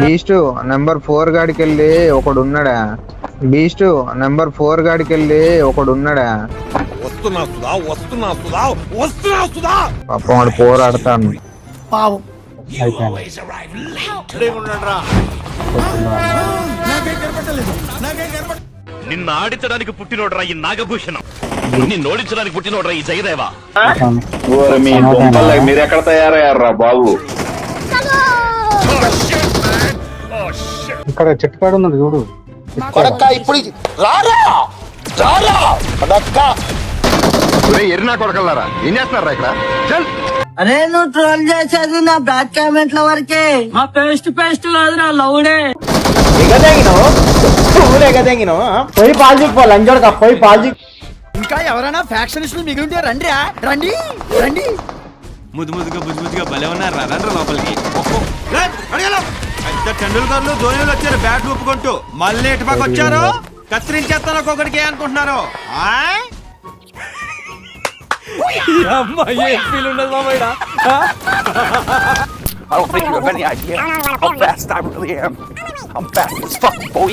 Beast number four గాడికి వెళ్ళి ఒకడు ఉన్నాడా బీస్ట్ నెంబర్ ఫోర్ గాడికి వెళ్ళి ఒకడు ఉన్నాడా వస్తున్నా సుధా వస్తున్నా సుధా వస్తున్నా సుధా! పాపం వాడు పోరాడతాను పావం నిన్ను ఆడించడానికి పుట్టినోడ్రా ఈ నాగభూషణం. నిన్ను ఓడించడానికి పుట్టినోడ్రా ఈ జయదేవా. ఓరి మీ మీరు ఎక్కడ తయారయ్యారా బాబు? ఇక్కడ చెట్టు కాడ ఉన్నది చూడు. కొడక్క ఇప్పుడు రారా! రారా! కొడక్క! ఎరినా కొడకల్లారా? ఏం చేస్తున్నారా ఇక్కడ? చల్! అరే నువ్వు ట్రోల్ చేసేది నా బ్యాక్ కామెంట్ల వరకే. మా పేస్ట్ పేస్ట్ కాదు నా లౌడే పోయి పాలు చెప్పు లంచోడక పోయి పాలు చెప్పు ఇంకా ఎవరైనా ఫ్యాక్షనిస్టులు మిగిలితే రండి రండి రండి. ముద్దు ముద్దుగా బుజ్జు బుజ్జుగా భలే ఉన్నారు రండి లోపలికి. పెద్ద టెండూల్కర్లు ధోనిలు వచ్చారు బ్యాట్ ఊపుకుంటూ మళ్ళీ ఇటు పక్క వచ్చారు? కత్తిరించేస్తాను ఒక్కొక్కడికి అనుకుంటున్నారు? అమ్మాయి ఫీల్ ఉండదు మామయ్య I don't think you have any idea how fast I really am. I'm fast as fuck, boy.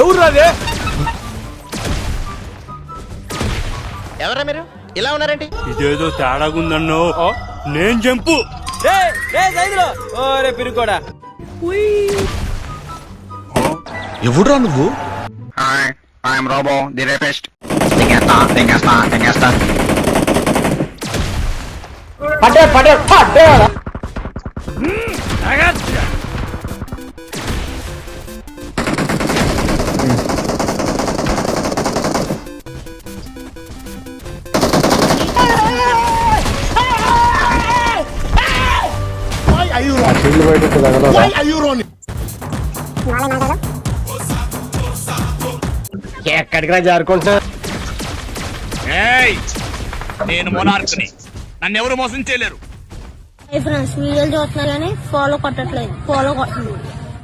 ఎవరు రాదే ఎవరా మీరు? ఇలా ఉన్నారేంటి? ఇదేదో తేడాగుందన్నో. నేను జంపు. ఓరే పిరుకోడా. ఎవడురా నువ్వు? Hi I'm robo the rapist తింగేస్తా తింగేస్తా తింగేస్తా పట్టే పట్టే పట్టే బయట తగలరా ఎక్కడికి రా జారుకోండి సార్ నేను మొనార్క్ని. నన్ను ఎవరు మోసం చేయలేరు? ఫ్రెండ్స్ వీడియోలు చూస్తున్నా కానీ ఫాలో కొట్టట్లేదు. ఫాలో కొట్టండి